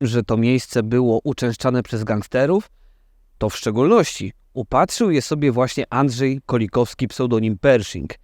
że to miejsce było uczęszczane przez gangsterów, to w szczególności upatrzył je sobie właśnie Andrzej Kolikowski, pseudonim Pershing.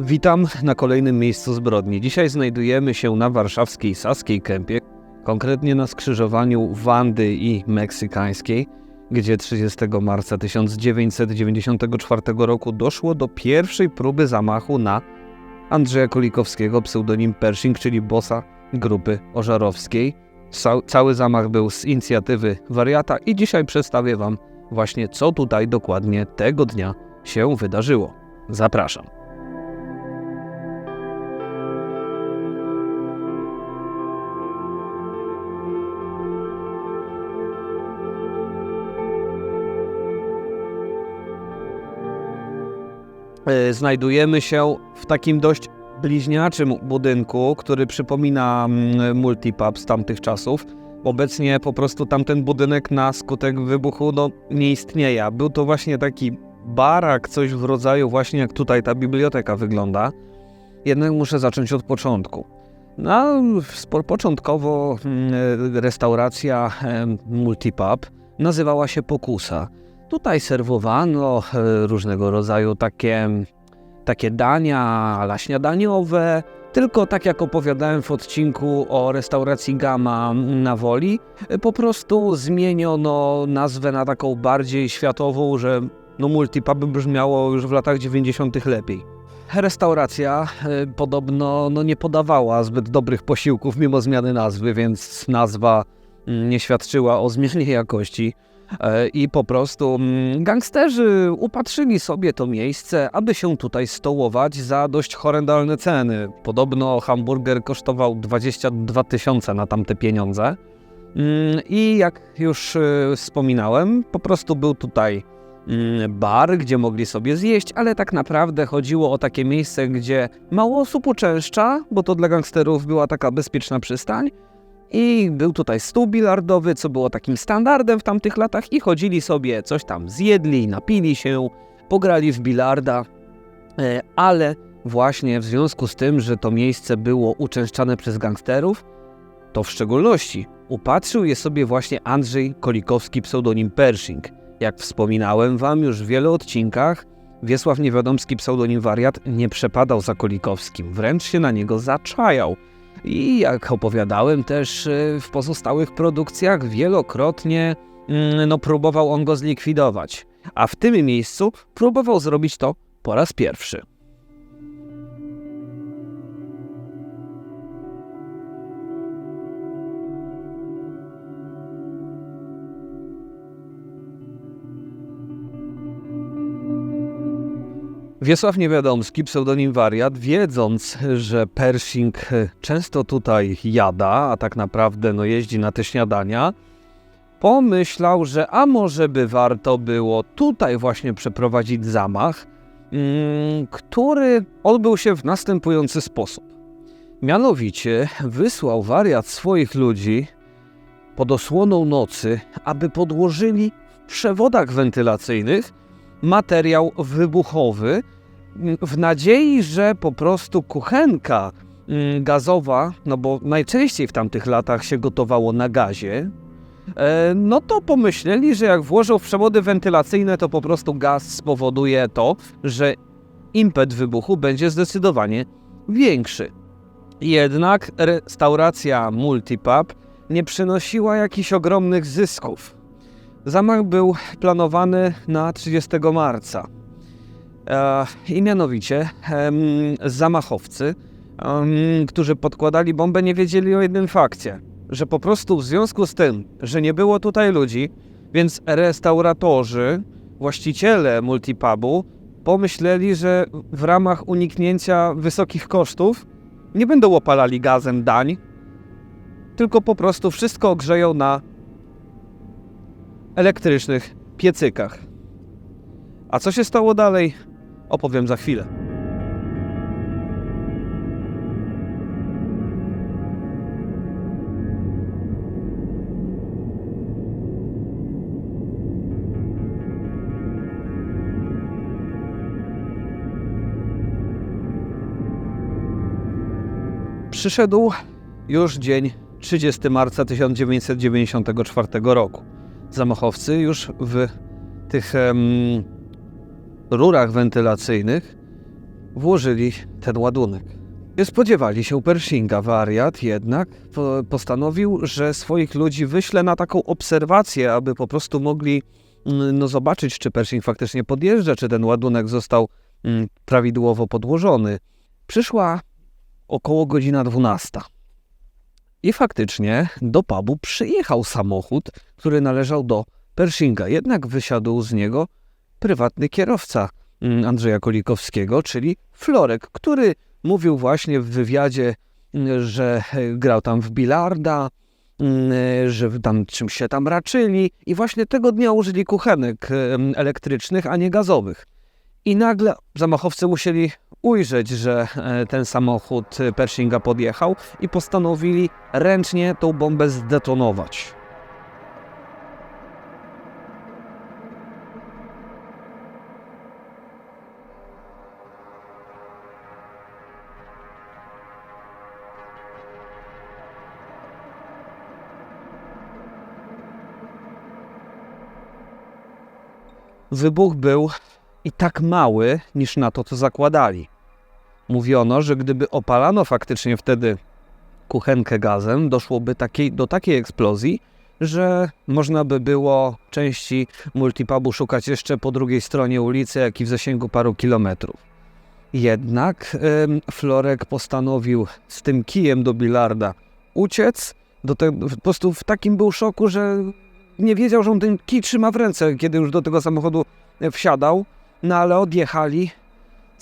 Witam na kolejnym miejscu zbrodni. Dzisiaj znajdujemy się na warszawskiej Saskiej Kępie, konkretnie na skrzyżowaniu Wandy i Meksykańskiej, gdzie 30 marca 1994 roku doszło do pierwszej próby zamachu na Andrzeja Kolikowskiego, pseudonim Pershing, czyli bossa grupy ożarowskiej. Ca- Cały zamach był z inicjatywy wariata i dzisiaj przedstawię Wam właśnie co tutaj dokładnie tego dnia się wydarzyło. Zapraszam. E, Znajdujemy się w takim dość bliźniaczym budynku, który przypomina mm, multipub z tamtych czasów. Obecnie po prostu tamten budynek na skutek wybuchu no, nie istnieje. Był to właśnie taki barak, coś w rodzaju właśnie jak tutaj ta biblioteka wygląda. Jednak muszę zacząć od początku. No, początkowo mm, restauracja multipub nazywała się Pokusa. Tutaj serwowano e, różnego rodzaju takie, takie dania ala śniadaniowe, tylko tak jak opowiadałem w odcinku o restauracji Gama na Woli, po prostu zmieniono nazwę na taką bardziej światową, że no multipub brzmiało już w latach 90. lepiej. Restauracja e, podobno no, nie podawała zbyt dobrych posiłków mimo zmiany nazwy, więc nazwa mm, nie świadczyła o zmianie jakości. E, I po prostu mm, gangsterzy upatrzyli sobie to miejsce, aby się tutaj stołować za dość horrendalne ceny. Podobno hamburger kosztował 22 tysiące na tamte pieniądze. Mm, I jak już e, wspominałem, po prostu był tutaj bar, gdzie mogli sobie zjeść, ale tak naprawdę chodziło o takie miejsce, gdzie mało osób uczęszcza, bo to dla gangsterów była taka bezpieczna przystań. I był tutaj stół bilardowy, co było takim standardem w tamtych latach i chodzili sobie, coś tam zjedli, napili się, pograli w bilarda, E, ale właśnie w związku z tym, że to miejsce było uczęszczane przez gangsterów, to w szczególności upatrzył je sobie właśnie Andrzej Kolikowski, pseudonim Pershing. Jak wspominałem wam już w wielu odcinkach, Wiesław Niewiadomski, pseudonim Wariat, nie przepadał za Kolikowskim, wręcz się na niego zaczajał. I jak opowiadałem też y, w pozostałych produkcjach, wielokrotnie mm, no, próbował on go zlikwidować. A w tym miejscu próbował zrobić to po raz pierwszy. Wiesław Niewiadomski, pseudonim Wariat, wiedząc, że Pershing często tutaj jada, a tak naprawdę no, jeździ na te śniadania, pomyślał, że a może by warto było tutaj właśnie przeprowadzić zamach, mm, który odbył się w następujący sposób. Mianowicie wysłał wariat swoich ludzi pod osłoną nocy, aby podłożyli w przewodach wentylacyjnych materiał wybuchowy mm, w nadziei, że po prostu kuchenka mm, gazowa, no bo najczęściej w tamtych latach się gotowało na gazie, e, no to pomyśleli, że jak włożą w przewody wentylacyjne, to po prostu gaz spowoduje to, że impet wybuchu będzie zdecydowanie większy. Jednak restauracja Multipub nie przynosiła jakichś ogromnych zysków. Zamach był planowany na 30 marca. E, I mianowicie zamachowcy, którzy podkładali bombę, nie wiedzieli o jednym fakcie, że po prostu w związku z tym, że nie było tutaj ludzi, więc restauratorzy, właściciele multipubu pomyśleli, że w ramach uniknięcia wysokich kosztów nie będą opalali gazem dań, tylko po prostu wszystko ogrzeją na elektrycznych piecykach. A co się stało dalej, opowiem za chwilę. Przyszedł już dzień 30 marca 1994 roku. Zamachowcy już w tych em, rurach wentylacyjnych włożyli ten ładunek. Nie spodziewali się Pershinga. Wariat jednak po- postanowił, że swoich ludzi wyśle na taką obserwację, aby po prostu mogli mm, no, zobaczyć, czy Pershing faktycznie podjeżdża, czy ten ładunek został mm, prawidłowo podłożony. Przyszła około godzina 12. I faktycznie do pubu przyjechał samochód, który należał do Pershinga. Jednak wysiadł z niego prywatny kierowca mm, Andrzeja Kolikowskiego, czyli Florek, który mówił właśnie w wywiadzie, mm, że e, grał tam w bilarda, mm, e, że tam czymś się tam raczyli i właśnie tego dnia użyli kuchenek elektrycznych, a nie gazowych. I nagle zamachowcy musieli ujrzeć, że e, ten samochód e, Pershinga podjechał i postanowili ręcznie tą bombę zdetonować. Wybuch był i tak mały niż na to, co zakładali. Mówiono, że gdyby opalano faktycznie wtedy kuchenkę gazem, doszłoby takiej, do takiej eksplozji, że można by było części multipubu szukać jeszcze po drugiej stronie ulicy, jak i w zasięgu paru kilometrów. Jednak ym, Florek postanowił z tym kijem do bilarda uciec. Do te, po prostu w takim był szoku, że nie wiedział, że on ten kij trzyma w ręce, kiedy już do tego samochodu e, wsiadał. No ale odjechali.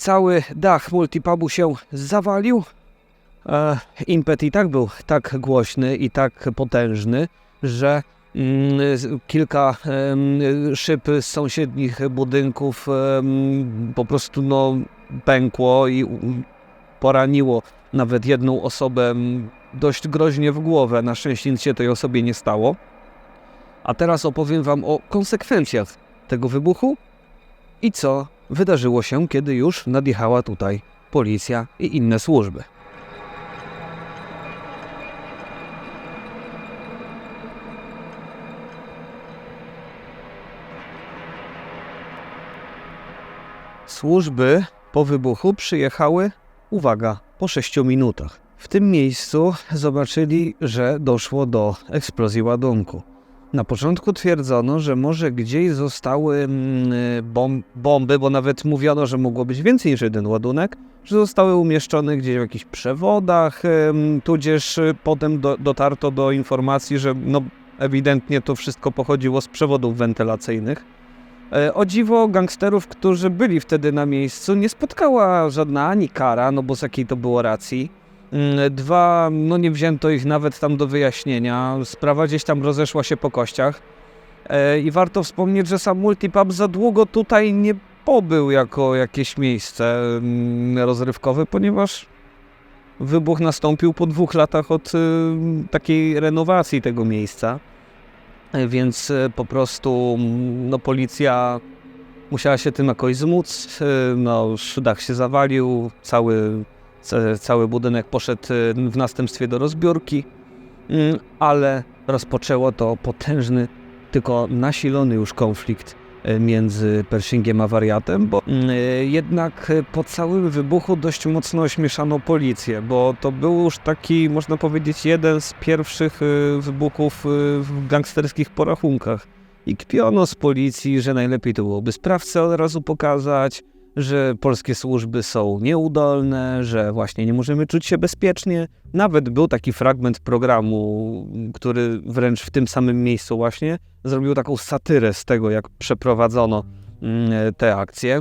Cały dach multipubu się zawalił. E, impet i tak był tak głośny i tak potężny, że mm, kilka szyb z sąsiednich budynków po prostu no, pękło i poraniło nawet jedną osobę dość groźnie w głowę. Na szczęście nic się tej osobie nie stało. A teraz opowiem Wam o konsekwencjach tego wybuchu i co wydarzyło się, kiedy już nadjechała tutaj policja i inne służby. Służby po wybuchu przyjechały, uwaga, po 6 minutach. W tym miejscu zobaczyli, że doszło do eksplozji ładunku. Na początku twierdzono, że może gdzieś zostały mm, bom bomby, bo nawet mówiono, że mogło być więcej niż jeden ładunek, że zostały umieszczone gdzieś w jakichś przewodach, tudzież y, potem do, dotarto do informacji, że no, ewidentnie to wszystko pochodziło z przewodów wentylacyjnych. E, O dziwo gangsterów, którzy byli wtedy na miejscu, nie spotkała żadna ani kara, no bo z jakiej to było racji. Mm, Dwa, no nie wzięto ich nawet tam do wyjaśnienia. Sprawa gdzieś tam rozeszła się po kościach. E, I warto wspomnieć, że sam Multipub za długo tutaj nie pobył jako jakieś miejsce mm, rozrywkowe, ponieważ wybuch nastąpił po dwóch latach od y, takiej renowacji tego miejsca. E, Więc e, po prostu mm, no, policja musiała się tym jakoś zmóc. E, No, już dach się zawalił, cały, ca- cały budynek poszedł e, w następstwie do rozbiórki, Mm, ale rozpoczęło to potężny, tylko nasilony już konflikt e, między Pershingiem a wariatem, bo mm, e, jednak po całym wybuchu dość mocno ośmieszano policję, bo to był już taki, można powiedzieć, jeden z pierwszych wybuchów w gangsterskich porachunkach. I kpiono z policji, że najlepiej to byłoby sprawcę od razu pokazać, że polskie służby są nieudolne, że właśnie nie możemy czuć się bezpiecznie. Nawet był taki fragment programu, który wręcz w tym samym miejscu właśnie zrobił taką satyrę z tego, jak przeprowadzono mm, te akcje.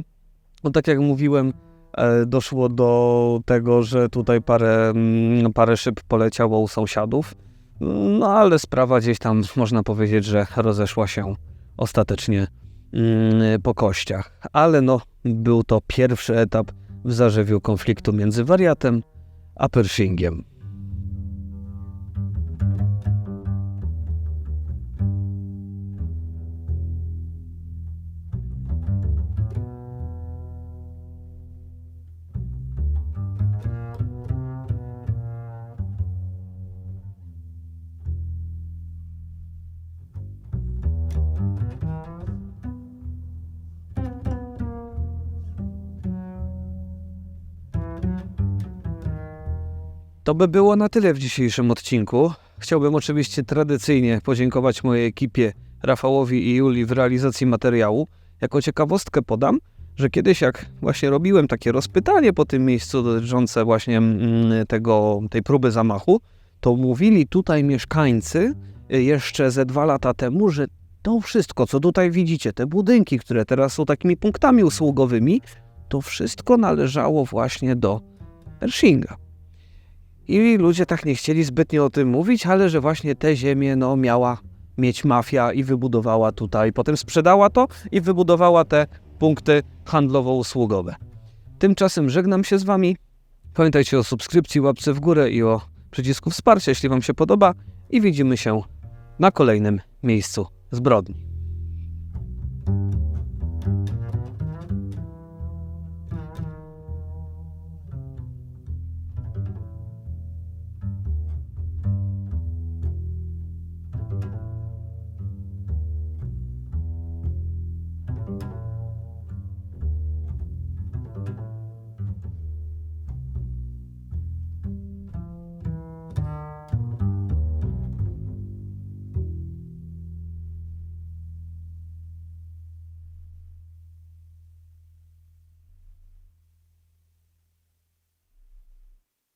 No tak jak mówiłem, e, doszło do tego, że tutaj parę, mm, parę szyb poleciało u sąsiadów. No ale sprawa gdzieś tam, można powiedzieć, że rozeszła się ostatecznie po kościach. Ale no, był to pierwszy etap w zarzewiu konfliktu między wariatem a Pershingiem. To by było na tyle w dzisiejszym odcinku. Chciałbym oczywiście tradycyjnie podziękować mojej ekipie Rafałowi i Julii w realizacji materiału. Jako ciekawostkę podam, że kiedyś jak właśnie robiłem takie rozpytanie po tym miejscu dotyczące właśnie mm, tego, tej próby zamachu, to mówili tutaj mieszkańcy y, jeszcze ze dwa lata temu, że to wszystko, co tutaj widzicie, te budynki, które teraz są takimi punktami usługowymi, to wszystko należało właśnie do Pershinga. I ludzie tak nie chcieli zbytnio o tym mówić, ale że właśnie te ziemię no, miała mieć mafia i wybudowała tutaj. Potem sprzedała to i wybudowała te punkty handlowo-usługowe. Tymczasem żegnam się z Wami. Pamiętajcie o subskrypcji, łapce w górę i o przycisku wsparcia, jeśli Wam się podoba. I widzimy się na kolejnym miejscu zbrodni.